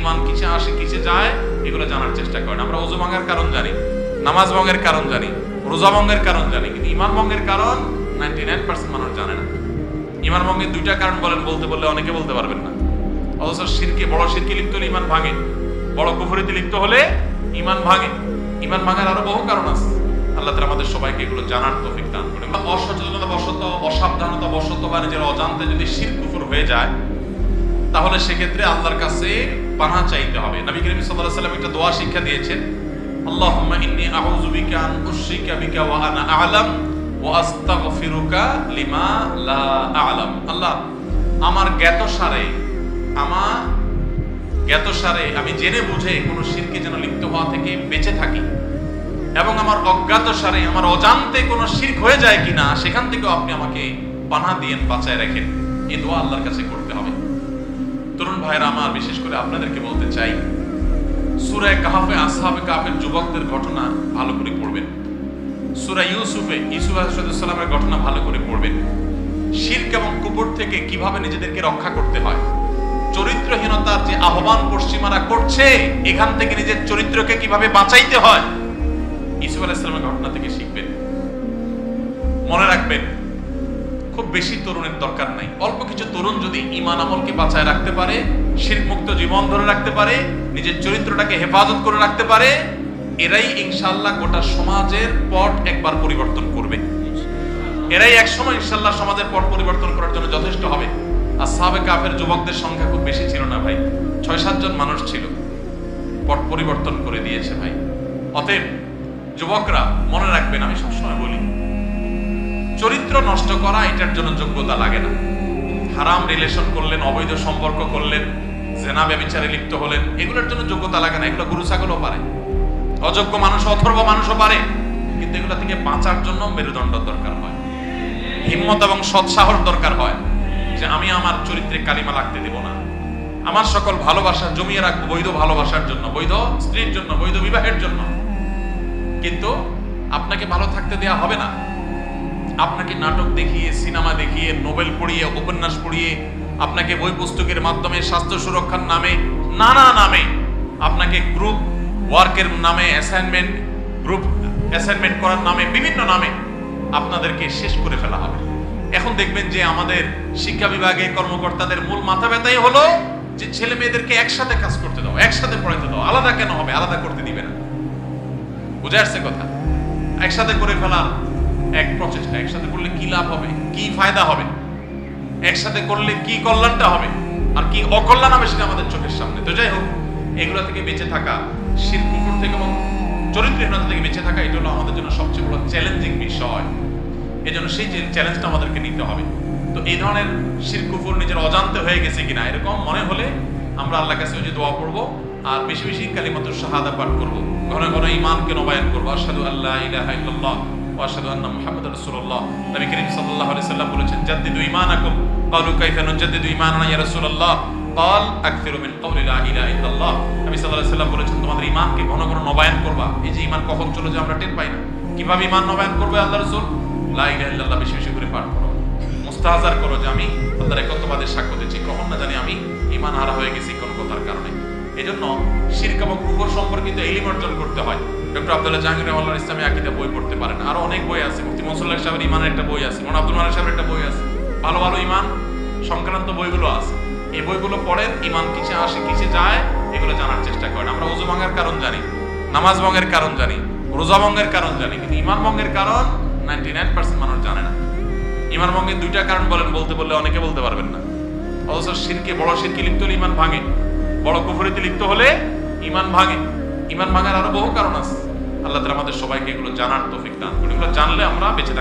ইমান কিসে আসে, কিসে যায়, এগুলো জানার চেষ্টা করেন। আমরা ওজু ভাঙার কারণ জানি, নামাজ ভঙ্গের কারণ জানি, রোজা ভঙ্গের কারণ জানি, কিন্তু ইমান ভঙ্গের কারণ নাইনটি নাইন পার্সেন্ট মানুষ জানে না। ইমান ভঙ্গের দুইটা কারণ বলেন, বলতে বললে অনেকে বলতে পারবেন না। অথচ শিরকে, বড় শিরকে লিপ্ত হলে ইমান ভাঙে, বড় কুফরিতে লিপ্ত হলে ইমান ভাঙে। ইমান ভাঙার আরও বহু কারণ আছে। আল্লাহ তালা আমাদের সবাইকে এগুলো জানার তৌফিক দান করে অসচেতনতা বশত, অসাবধানতা বশত বা নিজের অজান্তে যদি শির কুফর হয়ে যায়, তাহলে সেক্ষেত্রে আল্লাহর কাছে পানা চাইতে হবে। নবী করিম আলাইহি সাল্লাম একটা দোয়া শিক্ষা দিয়েছেন ইন্নী বিকা ওয়া আনা আ'লাম লিমা লা আ'লাম। আল্লাহ, আমার আমার আমি জেনে বুঝে কোনো শিরকে যেন লিপ্ত হওয়া থেকে বেঁচে থাকি এবং আমার অজ্ঞাত সারে আমার অজান্তে কোনো শিরক হয়ে যায় কিনা, সেখান থেকেও আপনি আমাকে পানা দিয়েন বাঁচায় রাখেন। এই দোয়া আল্লাহর কাছে করতে হবে। ভাইরা আমার, বিশেষ করে আপনাদেরকে বলতে চাই সুরায় কাহাফে আসহাবে কাহাফের যুবকদের ঘটনা ভালো করে পড়বেন। সুরা ইউসুফে, ইউসুফ আলাইহিসসালামের ঘটনা ভালো করে পড়বেন। শিরক এবং কুপুর থেকে কীভাবে নিজেদেরকে রক্ষা করতে হয়? চরিত্রহীনতার যে আহ্বান পশ্চিমারা করছে, এখান থেকে নিজের চরিত্রকে কীভাবে বাঁচাইতে হয়? ইসুফ আলাইহিসসালামের ঘটনা থেকে শিখবেন। মনে রাখবেন, খুব বেশি তরুণের দরকার নাই। অল্প কিছু তরুণ যদি ইমান আমলকে বাঁচায় রাখতে পারে শিরক মুক্ত জীবন ধরে রাখতে পারে, নিজের চরিত্রটাকে হেফাজত করে রাখতে পারে, এরাই ইনশাল্লাহ গোটা সমাজের পট একবার পরিবর্তন করবে। এরাই একসময় ইনশাল্লাহ সমাজের পট পরিবর্তন করার জন্য যথেষ্ট হবে। আর সাহাবে কাফের যুবকদের সংখ্যা খুব বেশি ছিল না ভাই ছয় সাতজন মানুষ ছিল। পট পরিবর্তন করে দিয়েছে ভাই। অতএব যুবকরা মনে রাখবেন, আমি সবসময় বলি, চরিত্র নষ্ট করা এটার জন্য যোগ্যতা লাগে না। হারাম রিলেশন করলেন, অবৈধ সম্পর্ক করলেন, জেনা ব্যবিচারে লিপ্ত হলেন, এগুলোর জন্য যোগ্যতা লাগে না। এগুলো গুরু, ছাগলও পারে। অযোগ্য মানুষ, অথর্ব মানুষও পারে। কিন্তু এগুলো থেকে বাঁচার জন্য মেরুদণ্ড দরকার হয়। হিম্মত এবং সৎসাহস দরকার হয় যে আমি আমার চরিত্রে কালিমা লাগতে দেব না। আমার সকল ভালোবাসা জমিয়ে রাখব বৈধ ভালোবাসার জন্য, বৈধ স্ত্রীর জন্য, বৈধ বিবাহের জন্য। কিন্তু আপনাকে ভালো থাকতে দেয়া হবে না। আপনাকে নাটক দেখিয়ে, সিনেমা দেখিয়ে, নোবেল পড়িয়ে, উপন্যাস পড়িয়ে, আপনাকে বই পুস্তকের মাধ্যমে, স্বাস্থ্য সুরক্ষার নামে, নানা নামে, আপনাকে গ্রুপ ওয়ার্কের নামে অ্যাসাইনমেন্ট গ্রুপ অ্যাসাইনমেন্ট করার নামে, বিভিন্ন নামে আপনাদেরকে শেষ করে ফেলা হবে। এখন দেখবেন যে আমাদের শিক্ষা বিভাগে কর্মকর্তাদের মূল মাথা ব্যথাই হলো যে ছেলে মেয়েদেরকে একসাথে কাজ করতে দাও, একসাথে পড়াতে দাও, আলাদা কেন হবে? আলাদা করতে দিবে না। বুঝে আসছে কথা? একসাথে করে ফেলার লাভ হবে? কি ফায়দা হবে? একসাথে করলে কি কল্যাণটা হবে? আর কি অকল্যাণ হবে সেটা আমাদের চোখের সামনে? তো যাই হোক, এগুলো থেকে বেঁচে থাকা শির থেকে এবং চরিত্রহীনতা থেকে বেঁচে থাকা, এটা হলো আমাদের জন্য সবচেয়ে বড় চ্যালেঞ্জিং বিষয়। এই জন্য সেই চ্যালেঞ্জটা আমাদেরকে নিতে হবে। তো এই ধরনের শির কুকুর নিজের অজান্তে হয়ে গেছে কিনা, এরকম মনে হলে আমরা আল্লাহ কাছে ওই যে দোয়া পড়ব আর বেশি বেশি কালিমাত শাহাদা পাঠ করব। ঘন ঘন ইমানকে নবায়ন করব। আশহাদু আল্লাহ ইলাহা ইল্লাল্লাহ। ওয়াশহাদু বলেছেন বলেছেন, তোমাদের ঈমানকে ঘন ঘন নবায়ন করবা। এই যে ঈমান কখন চলে যায় আমরা টের পাই না। কীভাবে ঈমান নবায়ন করবে আল্লাহ রাসূল? লা ইলাহা ইল্লাল্লাহ, বেশি বেশি করে পাঠ করো। মুস্তাহাজার করো যে আমি আল্লাহর একত্ববাদের সাক্ষ্য দিচ্ছি। কখন না জানি আমি ঈমান হারা হয়ে গেছি কোন কথার কারণে। এজন্য শিরক এবং কুফর সম্পর্কিত ইলম অর্জন করতে হয়। ডক্টর আব্দুল্লাহ জাহাঙ্গীর রহমাল্লাহ ইসলামী আকিদা বই পড়তে পারেন। আরও অনেক বই আছে। মুফতি মনসুল্লাহ সাহেবের ইমানের একটা বই আছে। মন আব্দুল মালিক সাহেবের একটা বই আছে। ভালো ভালো ইমান সংক্রান্ত বইগুলো আছে। এই বইগুলো পড়েন ইমান কিসে আসে, কিসে যায়, এগুলো জানার চেষ্টা করেন। আমরা ওজু ভাঙার কারণ জানি, নামাজ ভঙ্গের কারণ জানি, রোজা ভঙ্গের কারণ জানি, কিন্তু ইমান ভঙ্গের কারণ নাইনটি নাইন পার্সেন্ট মানুষ জানে না। ইমান ভঙ্গের দুইটা কারণ বলেন, বলতে বললে অনেকে বলতে পারবেন না। অথচ শিরকে, বড় শিরকে লিপ্ত ইমান ভাঙে। বড় কুফরিতে লিপ্ত হলে ইমান ভাঙে। ইমান ভাঙার আরও বহু কারণ আছে। আল্লাহ তালা আমাদের সবাইকে এগুলো জানার তৌফিক দান জানলে আমরা বেঁচে থাকি